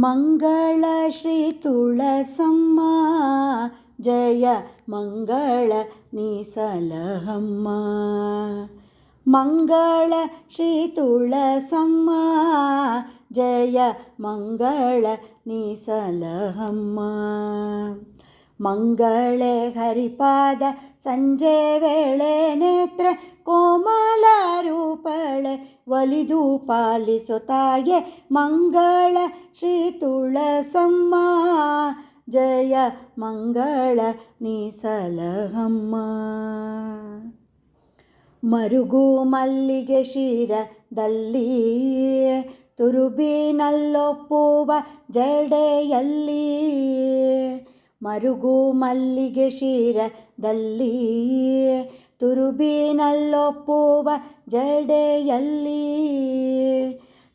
ಮಂಗಳ ಶ್ರೀ ತುಳಸಮ್ಮ ಜಯ ಮಂಗಳ ನೀಸಲಹಮ್ಮ ಮಂಗಳ ಶ್ರೀ ತುಳಸಮ್ಮ ಜಯ ಮಂಗಳ ನೀಸಲಹಮ್ಮ ಮಂಗಳೇ ಹರಿಪಾದ ಸಂಜೆ ವೇಳೆ ನೇತ್ರ ಕೋಮಲ ರೂಪಳೆ ಒಲಿದು ಪಾಲಿಸು ತಾಯೆ ಮಂಗಳ ಶ್ರೀ ತುಳಸಮ್ಮ. ಜಯ ಮಂಗಳ ನೀಸಲಹಮ್ಮ ಮರುಗು ಮಲ್ಲಿಗೆ ಶಿರದಲ್ಲಿ ತುರುಬಿನಲ್ಲೊಪ್ಪುವ ಜಡೆಯಲ್ಲಿ, ಮರುಗು ಮಲ್ಲಿಗೆ ಶಿರದಲ್ಲಿ ತುರುಬಿನಲ್ಲೊಪ್ಪುವ ಜಡೆಯಲ್ಲಿ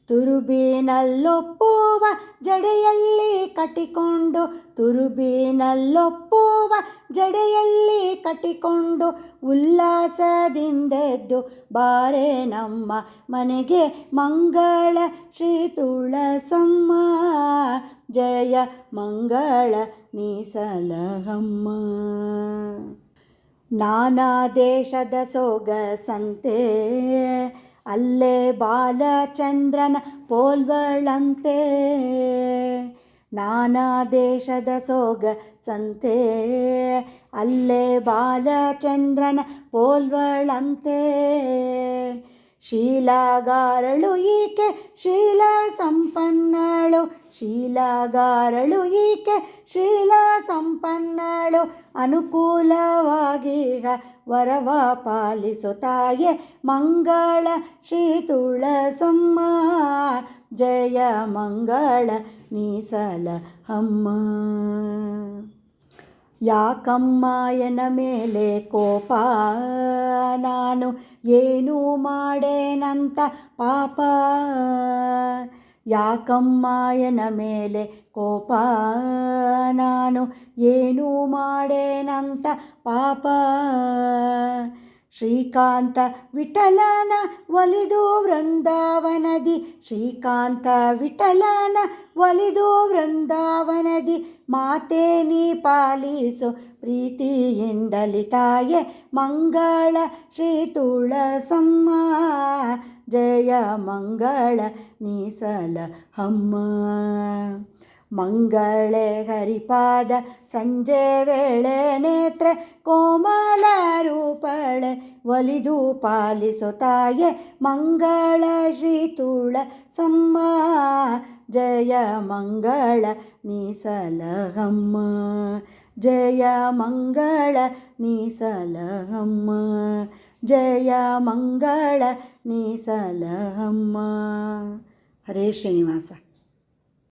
ತುರುಬಿನಲ್ಲೊಪ್ಪುವ ಜಡೆಯಲ್ಲಿ ಕಟ್ಟಿಕೊಂಡು, ತುರುಬಿನಲ್ಲೊಪ್ಪುವ ಜಡೆಯಲ್ಲಿ ಕಟ್ಟಿಕೊಂಡು ಉಲ್ಲಾಸದಿಂದೆದ್ದು ಬಾರೆ ನಮ್ಮ ಮನೆಗೆ ಮಂಗಳ ಶ್ರೀ ತುಳಸಮ್ಮ. ಜಯ ಮಂಗಳ ನೀಸಲಹಮ್ಮ ನಾನಾ ದೇಶದ ಸೊಗಸಂತೆ, ಅಲ್ಲೇ ಬಾಲಚಂದ್ರನ ಪೋಲ್ವಳಂತೆ ನಾನಾ ದೇಶದ ಸೊಗಸಂತೆ, ಅಲ್ಲೇ ಬಾಲಚಂದ್ರನ ಪೋಲ್ವಳಂತೆ ಶೀಲಾಗಾರಳು ಈಕೆ ಶೀಲ ಶೀಲಾಗಾರಳು ಈಕೆ ಶೀಲ ಸಂಪನ್ನಳು ಅನುಕೂಲವಾಗೀಗ ವರವ ಪಾಲಿಸು ತಾಯೆ ಮಂಗಳ ಶ್ರೀ ತುಳಸಮ್ಮ. ಜಯ ಮಂಗಳ ನೀಸಲ ಅಮ್ಮ ಯಾಕಮ್ಮಯನ ಮೇಲೆ ಕೋಪ? ನಾನು ಏನು ಮಾಡೇನಂತ ಪಾಪ? ಯಾಕಮ್ಮಯನ ಮೇಲೆ ಕೋಪ? ನಾನು ಏನು ಮಾಡೇನಂತ ಪಾಪ? ಶ್ರೀಕಾಂತ ವಿಠಲನ ಒಲಿದು ವೃಂದಾವನದಿ. ಶ್ರೀಕಾಂತ ವಿಠಲನ ಒಲಿದು ವೃಂದಾವನದಿ. ಮಾತೆ ನೀ ಪಾಲಿಸು ಪ್ರೀತಿಯಿಂದಲಿ ತಾಯೆ ಮಂಗಳ ಶ್ರೀ ತುಳಸಮ್ಮ. ಜಯ ಮಂಗಳ ನೀಸಲ ಅಮ್ಮ ಮಂಗಳೇ ಹರಿಪಾದ ಸಂಜೆ ವೇಳೆ ನೇತ್ರ ಕೋಮಲ ರೂಪಳೆ ಒಲಿದು ಪಾಲಿಸು ತಾಯೆ ಮಂಗಳ ಶ್ರೀ ತುಳಸಮ್ಮ ಜಯ ಮಂಗಳ ನೀಸಲಹಮ್ಮ ಜಯ ಮಂಗಳ ನೀಸಲಹಮ್ಮ ಜಯ ಮಂಗಳ ನೀಸಲಹಮ್ಮ ಹರೇ ಶ್ರೀನಿವಾಸ.